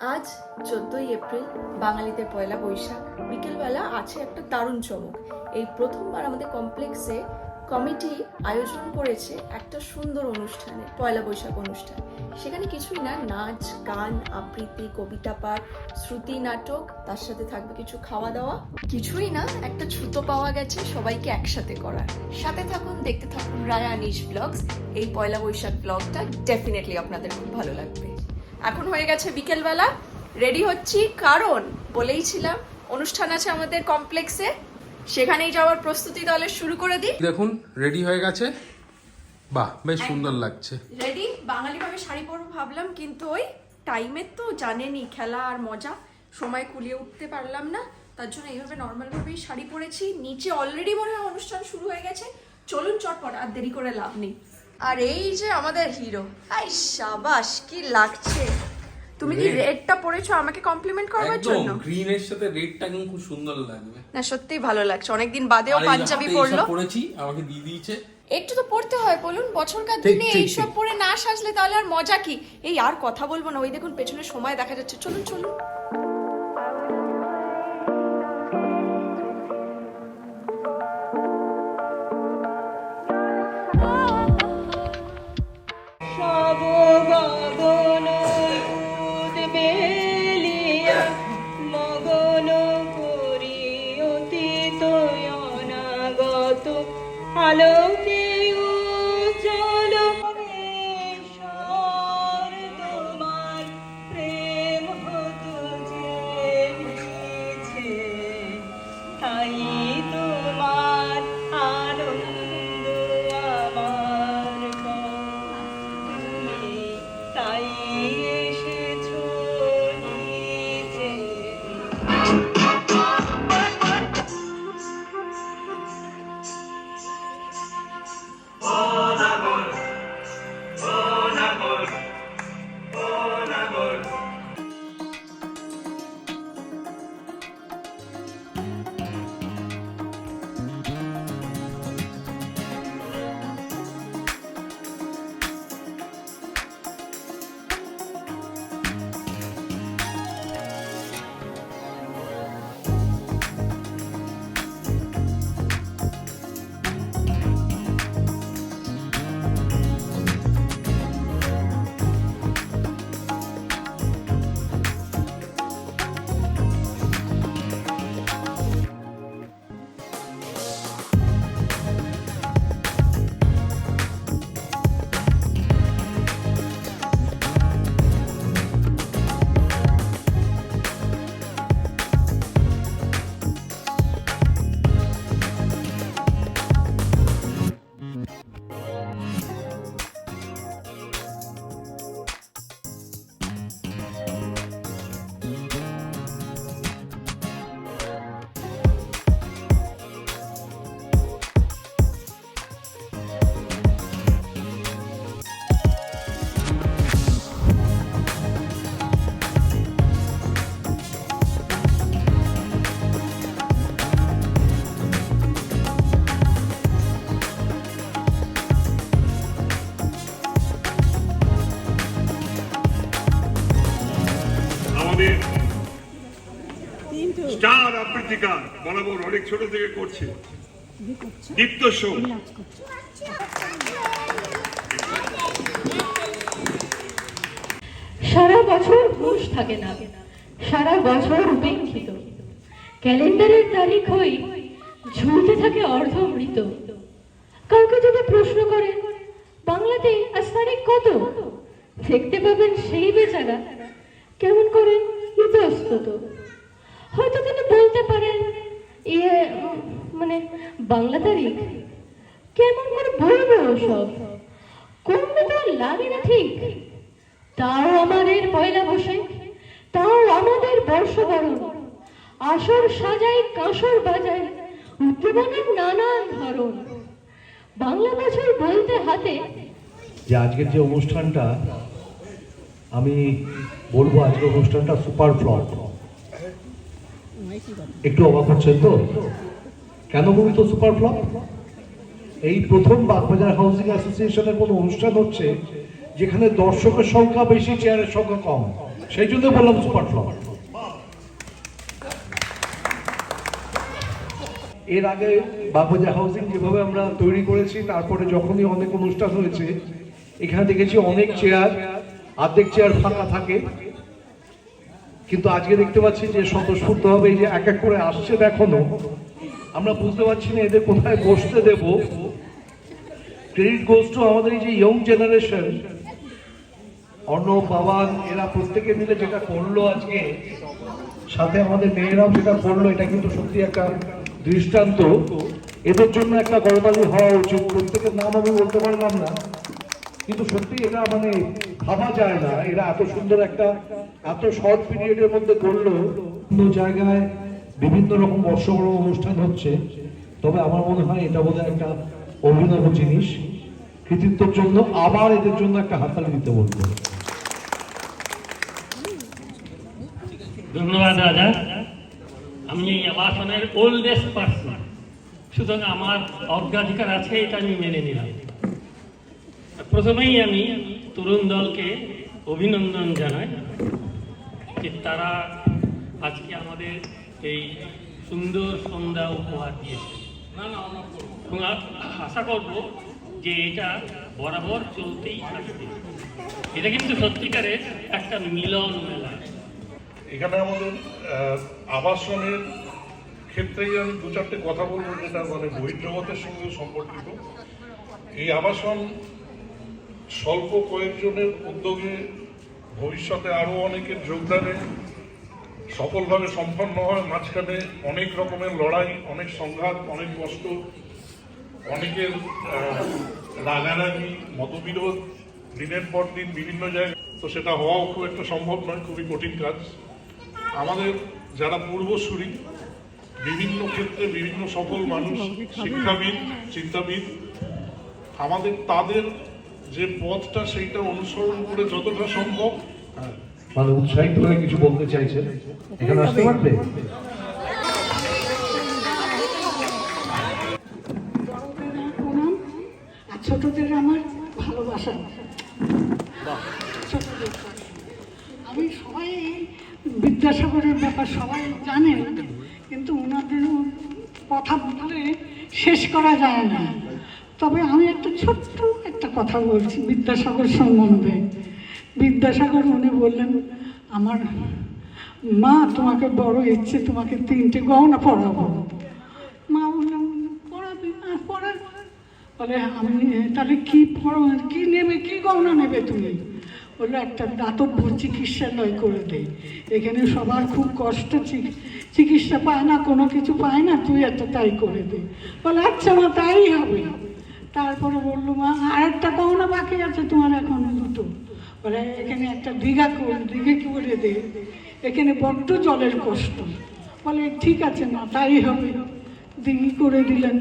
আজ চোদ্দই এপ্রিল, বাঙালিদের পয়লা বৈশাখ। বিকেলবেলা আছে একটা দারুণ চমক। এই প্রথমবার আমাদের কমপ্লেক্সে কমিটি আয়োজন করেছে একটা সুন্দর অনুষ্ঠানে, পয়লা বৈশাখ অনুষ্ঠান। সেখানে কিছুই না, নাচ, গান, আবৃত্তি, কবিতা পাঠ, শ্রুতি নাটক, তার সাথে থাকবে কিছু খাওয়া দাওয়া। কিছুই না, একটা ছুতো পাওয়া গেছে সবাইকে একসাথে করার। সাথে থাকুন, দেখতে থাকুন রায়া নিশ ব্লগস। এই পয়লা বৈশাখ ব্লগটা ডেফিনেটলি আপনাদের খুব ভালো লাগবে। এখন হয়ে গেছে বিকেলবেলা। রেডি হচ্ছি। কারণ বলেইছিলাম অনুষ্ঠান আছে আমাদের কমপ্লেক্সে সেখানেই যাওয়ার প্রস্তুতি দলে শুরু করে দিই। দেখুন রেডি হয়ে গেছে? বাহ বেশ সুন্দর লাগছে। রেডি বাঙালি ভাবে শাড়ি পরবো ভাবলাম কিন্তু ওই টাইমের তো জানেনই খেলা আর মজা। সময় কুলিয়ে উঠতে পারলাম না। তার জন্য এইভাবে নর্মাল ভাবেই শাড়ি পরেছি। নিচে অলরেডি মনে হয় অনুষ্ঠান শুরু হয়ে গেছে। চলুন চটপট আর দেরি করে লাভ নেই। আর এই যে আমাদের হিরো আই সাবাস কি লাগছে। তুমি কি. রেডটা পরেছো আমাকে কমপ্লিমেন্ট করবার একদম জন্য? গ্রিনের সাথে রেডটা কিন্তু খুব সুন্দর লাগবে। না সত্যিই ভালো লাগছে। অনেকদিন বাদেও পাঞ্জাবি পরলো। পরেছি আমাকে দিয়ে দিয়েছে। একটু তো পড়তে হয় বলুন বছরকার দিনে এইসব পরে না সাজলে তাহলে আর মজা কি? এই আর কথা বলব না ওই দেখুন পেছনে সময় দেখা যাচ্ছে। চলুন চলুন। ছোট থেকে করছে। দীপ্ত সোম সারা বছর ঘুষ থাকে না সারা বছর উপেক্ষিত ক্যালেন্ডারের তারিখ হই ঝুলতে থাকে অর্ধমৃত কাউকে যদি প্রশ্ন করেন বাংলাতে আজ তারিখ কত? দেখতে পাবেন সেই বেচারা কেমন করে ইতস্তত হয়তো তিনি বলতে পারেন ইয়ে উম, মানে বাংলা তারিখ? কেমন করে বলব সব কমবে তো লাগে না ঠিক? তাও আমাদের পয়লা বৈশাখ, তাও আমাদের বর্ষবরণ। আসর সাজাই, কাঁসর বাজাই উদ্দীপনের নানান ধরন। বাংলা বছর বলতে হাতে। যে আজকের যে অনুষ্ঠানটা, আমি বলব আজকের অনুষ্ঠানটা সুপার ফ্লপ একটু অবাক হচ্ছেন তো? কেন বলি তো সুপার ফ্লপ? এই প্রথম বাগবাজার হাউসিং অ্যাসোসিয়েশনের কোনো অনুষ্ঠান হচ্ছে যেখানে দর্শকের সংখ্যা বেশি, চেয়ারের সংখ্যা কম। সেই জন্য বললাম সুপার ফ্লপ। এর আগে বাগবাজার হাউসিং যেভাবে আমরা তৈরি করেছি, তারপরে যখনই অনেক অনুষ্ঠান হয়েছে, এখানে দেখেছি অনেক চেয়ার অর্ধেক চেয়ার ফাঁকা থাকে। কিন্তু আজকে দেখতে পাচ্ছি যে স্বতঃস্ফূর্ত হবে এই যে এক এক করে আসছে এখনও আমরা বুঝতে পারছি না এদের কোথায় বসতে দেব। ক্রেডিট গোস টু আমাদের এই যে ইয়ং জেনারেশন অর্ণব বাবান এরা প্রত্যেকে মিলে যেটা করল আজকে, সাথে আমাদের মেয়েরাও যেটা করল, এটা কিন্তু সত্যি একটা দৃষ্টান্ত। এদের জন্য একটা গরতালি হওয়া উচিত, প্রত্যেকের নাম আমি বলতে পারলাম না। কিন্তু সত্যি এটা মানে ভাবা যায় না, এরা এত সুন্দর একটা, এত শর্ট পিরিয়ডের মধ্যে করল। জায়গায় বিভিন্ন রকম বর্ষবড় অনুষ্ঠান হচ্ছে, তবে আমার মনে হয় এটা বোধহয় একটা অভিনব জিনিস। কৃতিত্বের জন্য আবার এদের জন্য একটা হাততালি দিতে বলব। ধন্যবাদ রাজা আমি এই আবাসনের ওল্ডেস্ট পার্সন সুতরাং আমার অগ্রাধিকার আছে এটা আমি মেনে নিলাম। প্রথমেই আমি তরুণ দলকে অভিনন্দন জানাই যে তারা আজকে আমাদের এই সুন্দর সন্ধ্যা উপহার দিয়েছে। আশা করব যে এটা বরাবর চলতেই থাকবে এটা কিন্তু সত্যিকারের একটা মিলন মেলা। এখানে আমাদের আবাসনের ক্ষেত্রেই আমি দু চারটে কথা বলব যেটা মানে বহির্জগতের সঙ্গে সম্পর্কিত। এই আবাসন স্বল্প কয়েকজনের উদ্যোগে ভবিষ্যতে আরও অনেকের যোগদানে সফলভাবে সম্পন্ন হয় মাঝখানে অনেক রকমের লড়াই অনেক সংঘাত অনেক কষ্ট অনেকের রাগারাগি মতবিরোধ দিনের পর দিন বিভিন্ন জায়গায়। তো সেটা হওয়াও খুব একটা সম্ভব নয় খুবই কঠিন কাজ। আমাদের যারা পূর্বসূরি বিভিন্ন ক্ষেত্রে বিভিন্ন সফল মানুষ শিক্ষাবিদ চিন্তাবিদ আমাদের তাদের যে পথটা সেইটা অনুসরণ করে যতটা সম্ভব হ্যাঁ, মানে উৎসাহিত হয়ে কিছু বলতে চাইছেন? এখানে আসতে পারবে? ছোটদের আমার ভালোবাসা। আমি সবাই বিদ্যাসাগরের ব্যাপার সবাই জানেন কিন্তু ওনাদের কথা বলে শেষ করা যায় না। তবে আমি একটা ছোট্ট একটা কথা বলছি বিদ্যাসাগর সম্বন্ধে। বিদ্যাসাগর উনি বললেন, আমার মা তোমাকে বড় ইচ্ছে, তোমাকে তিনটে গহনা পড়াবো মা বললাম পড়াবি বলে, আমি, তাহলে কি পড়ো কি নেবে, কি গহনা নেবে তুমি? বলল, একটা দাতব্য চিকিৎসালয় করে দে। এখানে সবার খুব কষ্ট, চিক- চিকিৎসা পায় না, কোনো কিছু পায় না, তুই একটা তাই করে দে। বলে আচ্ছা মা, তাই হবে। তারপরে বলল, মা, আর একটা গহনা বাকি আছে তোমার এখন দুটো। বলে এখানে একটা দীঘা দীঘে করে দে এখানে বড্ড জলের কষ্ট। বলে, ঠিক আছে না তাই হবে। দিঘি করে দিলেন।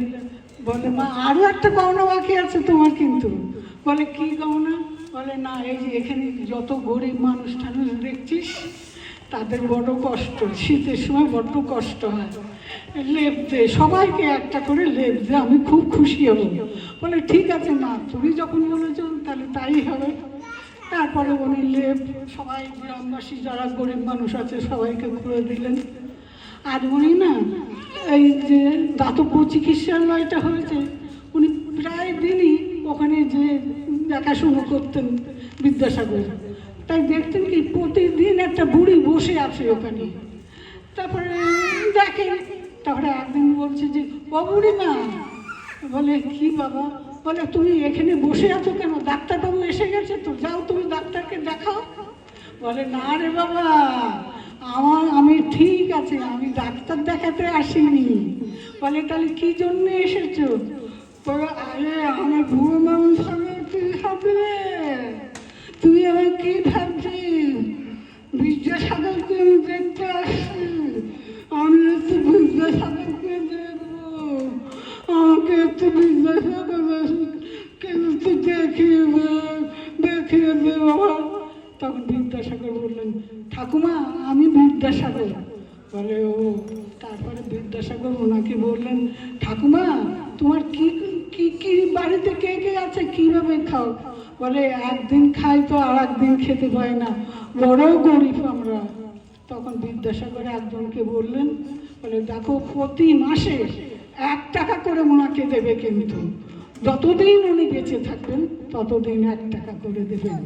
বলে, মা আরও একটা গহনা বাকি আছে তোমার কিন্তু। বলে, কি গহনা? বলে, না, এই যে এখানে যত গরিব মানুষ টানুষ দেখছিস, তাদের বড় কষ্ট। শীতের সময় বড্ড কষ্ট হয়। লেপ দে, সবাইকে একটা করে লেপ দে, আমি খুব খুশি হব। বলে, ঠিক আছে মা, তুমি যখন বলেছ তাহলে তাই হবে। তারপরে উনি লেপ সবাই গ্রামবাসী, যারা গরিব মানুষ আছে, সবাইকে করে দিলেন। আর উনি না, এই যে দাতব্য চিকিৎসালয়টা হয়েছে, উনি প্রায় দিনই ওখানে যে দেখাশুনো করতেন বিদ্যাসাগর। তাই দেখতেন কি প্রতিদিন একটা বুড়ি বসে আছে ওখানে। তারপরে দেখেন, তারপরে একদিন বলছে যে, ও বুড়িমা। বলে, কি বাবা বলে তুমি এখানে বসে আছো কেন? ডাক্তারবাবু এসে গেছে তো যাও তুমি ডাক্তারকে দেখাও। বলে, না রে বাবা, আমার, আমি ঠিক আছে, আমি ডাক্তার দেখাতে আসিনি। বলে, তাহলে কি জন্য এসেছ? বলে, আরে, আমার বুড়ো মানুষ হবে, কি হবে? তুই আমার কি ভাবছিস বিদ্যাসাগরকে আমি দেখতে আসছি। আমি একটু বিদ্যাসাগরকে আমাকে একটু বিদ্যাসাগর কিন্তু দেখিয়ে দে দেখিয়ে দে তখন বিদ্যাসাগর বললেন, ঠাকুমা, আমি বিদ্যাসাগর। বলে, ও, তারপরে বিদ্যাসাগর ওনাকে বললেন, ঠাকুমা, তোমার কি কি কি বাড়িতে কে কে আছে? কীভাবে খাও? বলে, একদিন খাই তো আর একদিন খেতে পাই না। বড় গরিব আমরা। তখন বিদ্যাসাগর একজনকে বললেন, বলে, দেখো, প্রতি মাসে এক টাকা করে ওনাকে দেবে কিন্তু। যতদিন উনি বেঁচে থাকবেন ততদিন এক টাকা করে দেবেন।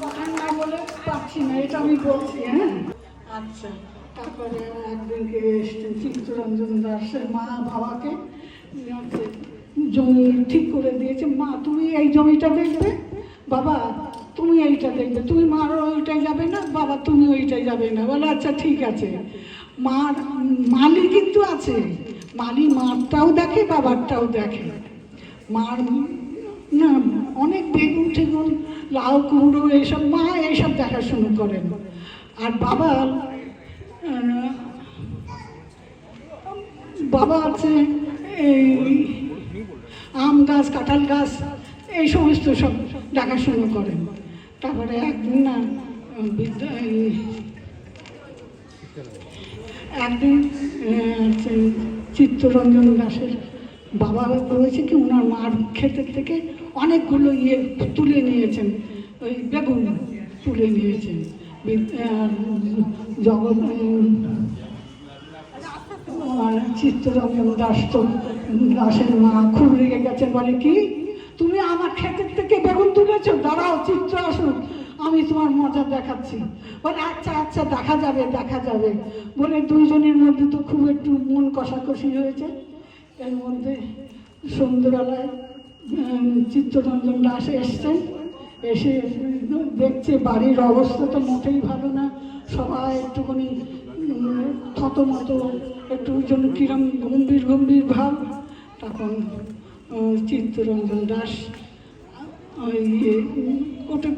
কথা না বলে পাচ্ছি না এটা আমি বলছি হ্যাঁ? আচ্ছা। তারপরে একদিনকে এসছেন চিত্তরঞ্জন দাসের মা বাবাকে। হচ্ছে জমি ঠিক করে দিয়েছে। মা তুমি এই জমিটা দেখবে? বাবা তুমি এইটা দেখবে, তুমি মার ওইটাই যাবে না, বাবা তুমি ওইটাই যাবে না। বলে আচ্ছা ঠিক আছে। মার, মালি কিন্তু আছে। মালি মারটাও দেখে, বাবারটাও দেখে। মার, না, অনেক বেগুন টেগুন লাউ কুমড়ো এইসব, মা এইসব দেখাশুনো করেন। আর বাবা বাবা আছে এই আম গাছ, কাঁঠাল গাছ, এই সমস্ত সব দেখাশুনো করেন। তারপরে একদিন না একদিন চিত্তরঞ্জন দাসের বাবা বলেছে কি ওনার মার ক্ষেতের থেকে অনেকগুলো ইয়ে তুলে নিয়েছেন, ওই বেগুন তুলে নিয়েছেন জগৎ চিত্তরঞ্জন দাস তো দাসের মা খুব রেগে গেছেন, বলে কি, তুমি আমার ক্ষেতের থেকে বেগুন দাঁড়াও চিত্র আসুন, আমি তোমার মজা দেখাচ্ছি। বলে আচ্ছা আচ্ছা দেখা যাবে দেখা যাবে। বলে, দুইজনের মধ্যে তো খুব একটু মন কষাকষি হয়েছে। এর মধ্যে সন্ধ্যেবেলায় চিত্তরঞ্জন দাস এসছেন এসে দেখছে, বাড়ির অবস্থা তো মোটেই ভালো না। সবাই একটুখানি থতমত, একটু যেন কিরম গম্ভীর গম্ভীর ভাব। তখন চিত্তরঞ্জন দাস ওই ইয়ে,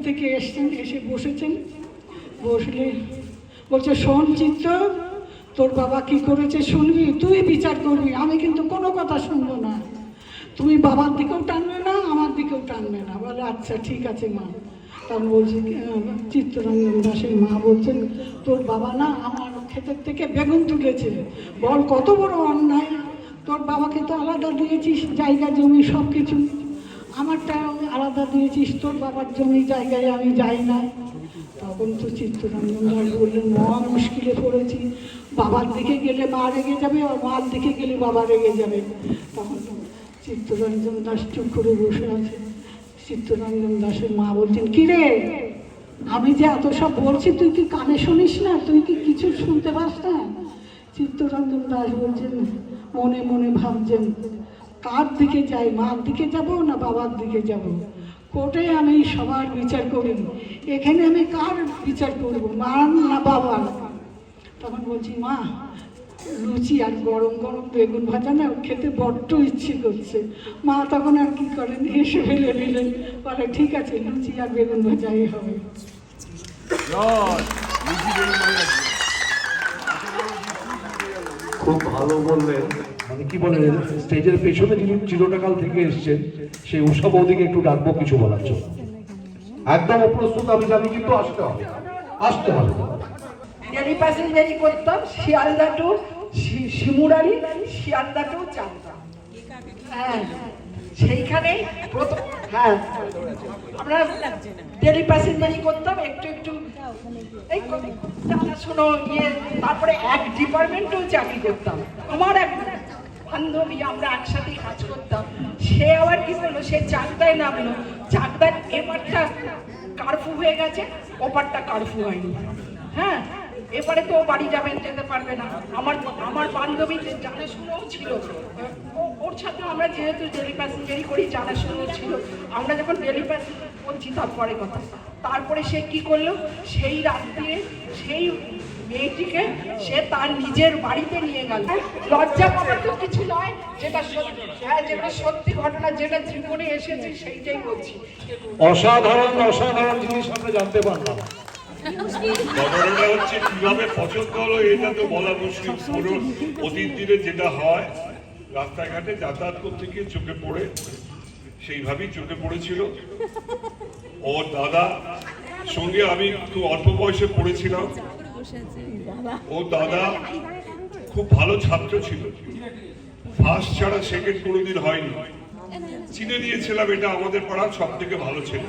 থেকে এসছেন এসে বসেছেন। বসলে বলছে শোন চিত্র তোর বাবা কি করেছে শুনবি? তুই বিচার করবি। আমি কিন্তু কোনো কথা শুনব না। তুমি বাবার দিকেও টানবে না আমার দিকেও টানবে না। বলে আচ্ছা ঠিক আছে মা। তখন বলছি চিত্তরঞ্জন দাসের মা বলছেন তোর বাবা না আমার ক্ষেতের থেকে বেগুন তুলেছে। বল কত বড় অন্যায়। তোর বাবাকে তো আলাদা দিয়েছিস জায়গা জমি সব কিছু আমারটা আমি আলাদা দিয়েছিস তোর বাবার জমি জায়গায় আমি যাই না। তখন তো চিত্তরঞ্জন দাস বললেন, মহা মুশকিলে পড়েছি। বাবার দিকে গেলে মা রেগে যাবে আর মার দিকে গেলে বাবা রেগে যাবে। তখন তো চিত্তরঞ্জন দাস চুপ করে বসে আছে। চিত্তরঞ্জন দাসের মা বলছেন, কি রে? আমি যে এত সব বলছি, তুই কি কানে শুনিস না? তুই কি কিছু শুনতে পাস না? চিত্তরঞ্জন দাস বলছেন, মনে মনে ভাবছেন কার দিকে যাই, মার দিকে যাব না বাবার দিকে যাব? কোর্টে আমি সবার বিচার করি। এখানে আমি কার বিচার করব? মার না বাবার? তখন বলছি, মা, লুচি আর গরম গরম বেগুন ভাজা না, খেতে বড্ড ইচ্ছে করছে। মা তখন আর কি করেন? হেসে ফেলে দিলেন। বলে, ঠিক আছে, লুচি আর বেগুন ভাজাই হবে। খুব ভালো বললেন। মানে কি বলে স্টেজের পেছনে যিনি চিরটাকাল থেকে এসছেন সেই উষা বৌদিকে একটু ডাকবো কিছু বলার জন্য। একদম অপ্রস্তুত আমি জানি কিন্তু আসতে হবে। আসতে হবে। ডেলি প্যাসেঞ্জারি করতাম শিয়ালদা টু শি- শিমুরারি শিয়ালদা টু হ্যাঁ সেইখানে প্রথম হ্যাঁ। আমরা ডেলি প্যাসেঞ্জারি করতাম, একটু একটু। জানাশোনো ইয়ে তারপরে এক ডিপার্টমেন্টেও চাকরি করতাম। আমার এক বান্ধবী, আমরা একসাথে কাজ করতাম। সে আবার কি করল? সে চাকদায় নামলো। চাকদার এপারটা কারফু হয়ে গেছে, ওপারটা কারফু হয়নি। হ্যাঁ? এবারে তো বাড়ি যাবেন যেতে পারবে না। আমার আমার বান্ধবী যে জানাশোনাও ছিল ওর সাথে আমরা যেহেতু ডেলি প্যাসেঞ্জারি করি জানাশোনাও ছিল। আমরা যখন ডেলি প্যাসেঞ্জার বলছি, তারপরে কথা। তারপরে সে কি করল? সেই রাত দিয়ে সেই মেয়েটিকে সে তার নিজের বাড়িতে নিয়ে গেল। লজ্জা পাবার তো কিছু নয়, যেটা সত্যি হ্যাঁ যেটা সত্যি ঘটনা, যেটা জীবনে এসেছে, সেইটাই বলছি। অসাধারণ অসাধারণ জিনিস আমরা জানতে পারলাম। ঘটনাটা হচ্ছে কীভাবে পছন্দ হলো এটা তো বলা মুশকিল। পুরো অতীত দিনে যেটা হয়, রাস্তাঘাটে যাতায়াত করতে গিয়ে চোখে পড়ে, সেইভাবেই চোখে পড়েছিল। ওর দাদা, সঙ্গে আমি খুব অল্প বয়সে পড়েছিলাম। ও দাদা খুব ভালো ছাত্র ছিল। ফার্স্ট ছাড়া সেকেন্ড কোনোদিন হয়নি। চিনে নিয়েছিলাম এটা আমাদের পাড়ার সব থেকে ভালো ছেলে।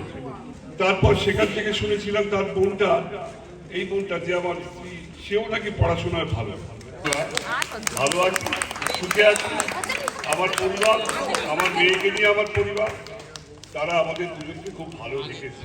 তারপর সেখান থেকে শুনেছিলাম তার বোনটা, এই বোনটা যে আমার স্ত্রী, সেও নাকি পড়াশোনায় ভালো। ভালো আছি, সুখে আছি, আমার পরিবার, আমার মেয়েকে নিয়ে আমার পরিবার, তারা আমাদের দুজনকে খুব ভালো রেখেছে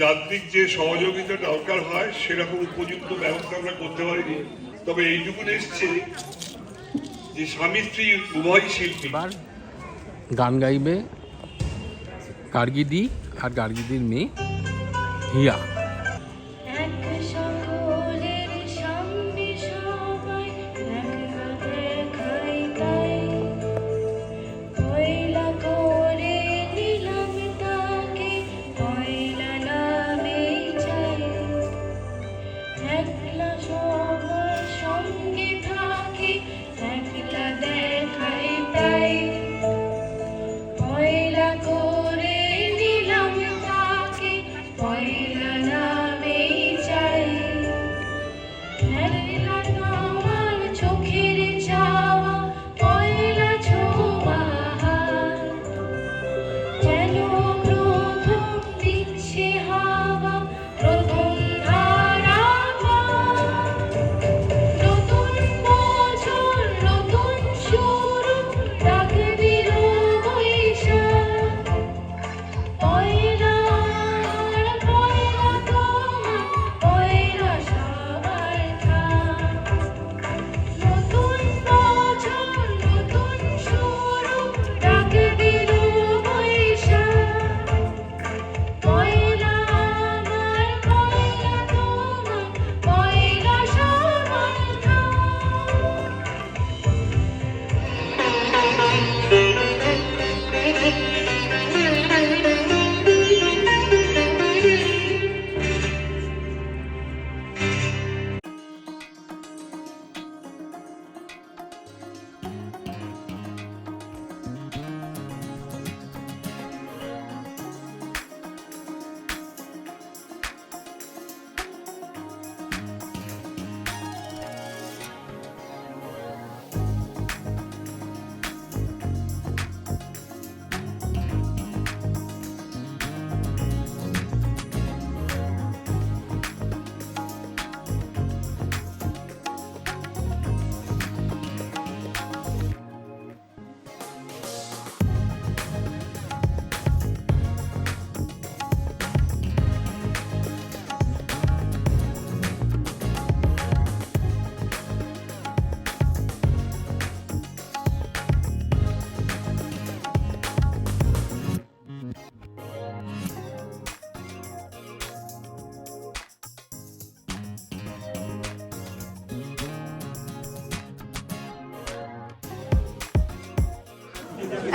যান্ত্রিক যে সহযোগিতা দরকার হয়, সেরকম উপযুক্ত ব্যবস্থা আমরা করতে পারিনি। তবে এইটুকু এসছে যে স্বামী স্ত্রী উভয় শিল্পী। গান গাইবে গার্গিদি আর গার্গিদির মেয়ে হিয়া।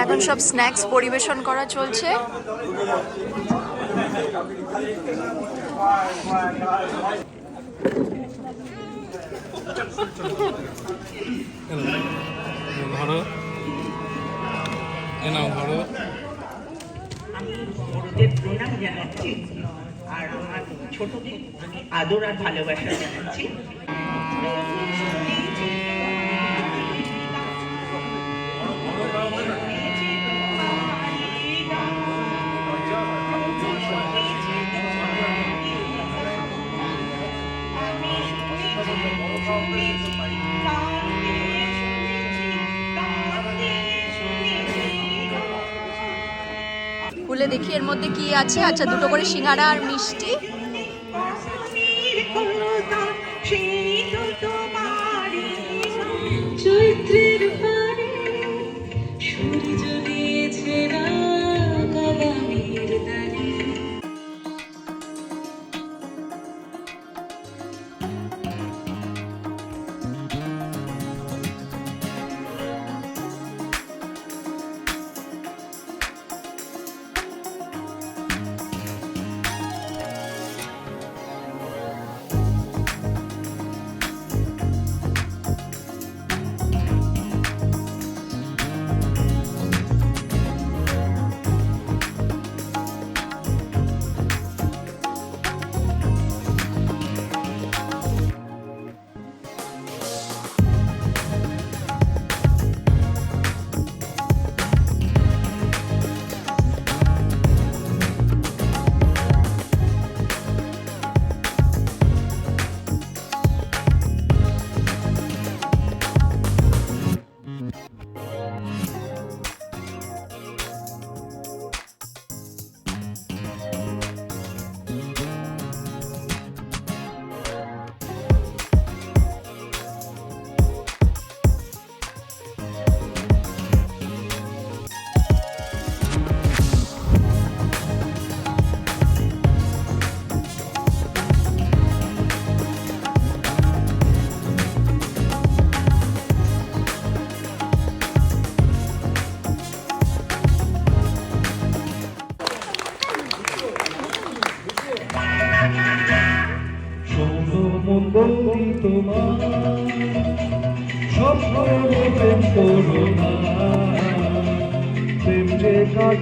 এখন সব স্ন্যাক্স পরিবেশন করা চলছে। ধরো। এ ধরো। প্রণাম জানাচ্ছি আর আমার ছোটদের আদর আর ভালোবাসা জানাচ্ছি। খুলে দেখি এর মধ্যে কি আছে। আচ্ছা দুটো করে সিঙ্গারা আর মিষ্টি।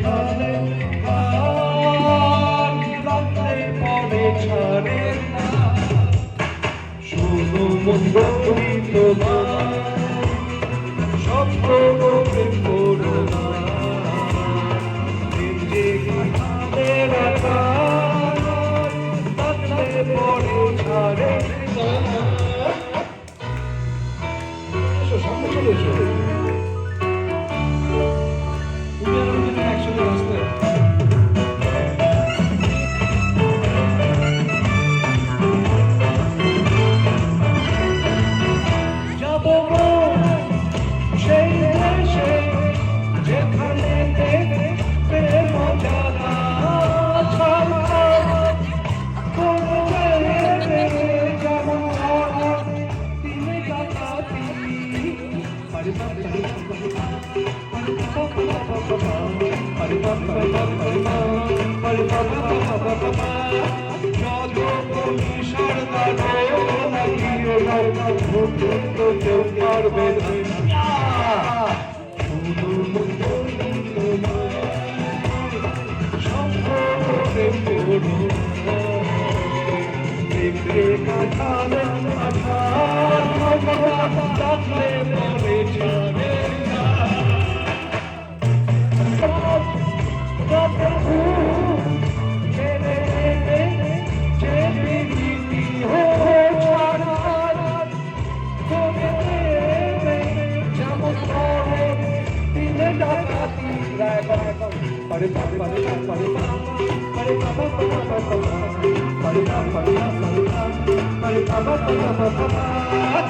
কাঠালে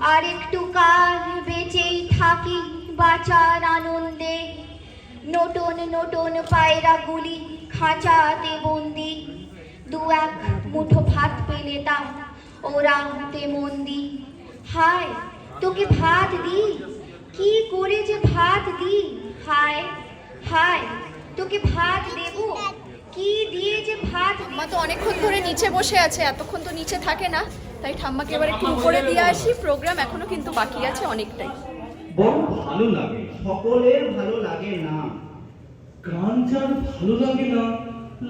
আর একটু কাল বেঁচেই থাকি বাঁচার আনন্দে। নটন নটন পায়রা গুলি খাঁচাতে বন্দি। দু এক মুঠো ভাত পেলে তা ওরা তে মন্দি। হায়, তোকে ভাত দি কি করে যে ভাত দি হায় হায়, তোকে ভাত দেবো? কি দিয়ে যে ভাত? ঠাম্মা তো অনেকক্ষণ ধরে নিচে বসে আছে এতক্ষণ তো নিচে থাকে না। তাই ঠাম্মাকে এবার একটু উপরে দিয়ে আসি প্রোগ্রাম এখনও কিন্তু বাকি আছে অনেকটাই। বড় ভালো লাগে সকলের ভালো লাগে না। গান যার ভালো লাগে না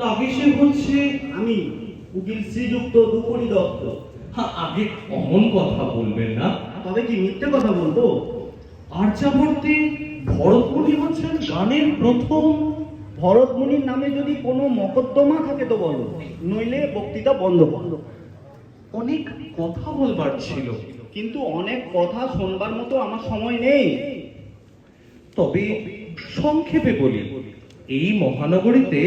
লাগে সে হচ্ছে আমি উকিল শ্রীযুক্ত দুপুরি দত্ত হ্যাঁ আগে অমন কথা বলবেন না। তবে কি মিথ্যে কথা বলব? আর্যাবর্তে ভরতমুনি হচ্ছেন গানের প্রথম ভরতমুনির নামে যদি কোনো মকদ্দমা থাকে তো বলো নইলে বক্তৃতা বন্ধ বন্ধ অনেক কথা বলবার ছিল কিন্তু অনেক কথা শোনবার মতো আমার সময় নেই। তবে সংক্ষেপে বলি এই মহানগরীতে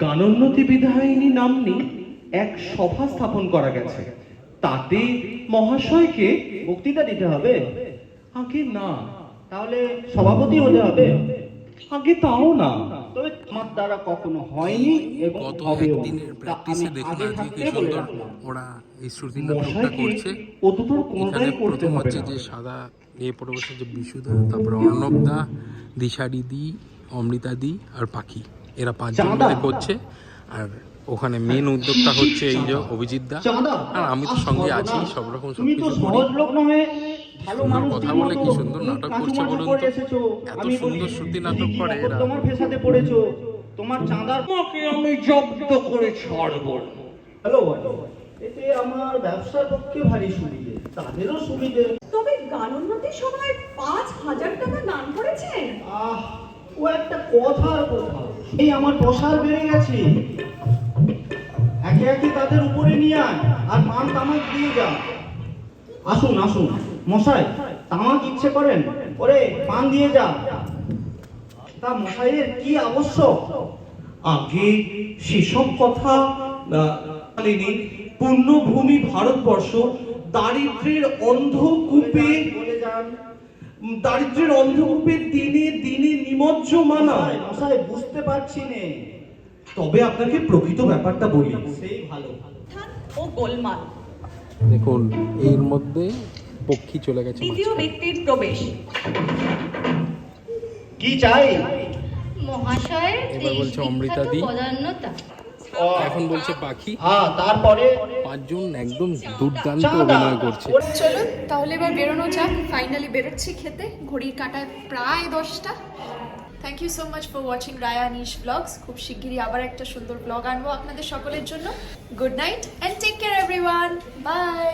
গানোন্নতি বিধায়িনী নাম্নী এক সভা স্থাপন করা গেছে। তাতে মহাশয়কে বক্তৃতা দিতে হবে। আগে না তাহলে সভাপতি হতে হবে। আগে তাও না। তবে আমার দ্বারা কখনো হয়নি এবং গত একদিনের প্র্যাকটিসে দেখুন আজকে কি সুন্দর ওরা এই শ্রুতি নাটকটা করছে। এখানে করতে প্রথম হচ্ছে যে সাদা নিয়ে পড়ে বসে যে বিশুদা তারপরে অর্ণবদা দিশারি দি অমৃতা দি আর পাখি। এরা পাঁচজন। মিলে করছে। আর ওখানে মেন উদ্যোক্তা হচ্ছে এই যে অভিজিৎ দা। আর আমি তো সঙ্গে আছি সব রকম সব কিছু করি। সুন্দর মানুষ কথা বলে কি সুন্দর নাটক করছে বলুন তো। এত সুন্দর শ্রুতি নাটক করে এরা। মকদ্দমার ফেসাতে পড়েছো। তোমার চাঁদার মাকে আমি জব্দ করে ছাড়বো। হ্যালো এতে আমার ব্যবসার পক্ষে ভারী সুবিধে তাদেরও সুবিধে। তবে গানোন্নতি সভায় পাঁচ হাজার টাকা দান করেছেন? আহ ও একটা কথার কথা। এই আমার প্রসার বেড়ে গেছে। একে একে তাদের উপরে নিয়ে আয় আর পান তামাক দিয়ে যা। আসুন আসুন। মশাই তামাক ইচ্ছে করেন? ওরে পান দিয়ে যা তা মশাইয়ের কি আবশ্যক? আগে সেসব কথা বলেনি পূর্ণভূমি ভারতবর্ষ দারিদ্রের অন্ধকূপে বলে যান। দারিদ্রের অন্ধকূপে দিনে দিনে নিমজ্জমানা মশাই বুঝতে পারছি নে। তবে আপনাকে প্রকৃত ব্যাপারটা বলি। সেই ভালো। ও গোলমাল। দেখুন এর মধ্যে পক্ষী চলে গেছে দ্বিতীয় ব্যক্তির প্রবেশ। কি চাই? মহাশয়ের এবার বলছে অমৃতা দি। এখন বলছে পাখি। হ্যাঁ তারপরে? পাঁচজন একদম দুর্দান্ত অভিনয় করছে। চলুন। তাহলে এবার বেরোনো যাক। ফাইনালি বেরোচ্ছি খেতে। ঘড়ির কাটায় প্রায় দশটা। Thank you so much for watching Raya Nish blogs খুব শিগগিরই আবার একটা সুন্দর ব্লগ আনব আপনাদের সকলের জন্য। Good night and take care everyone bye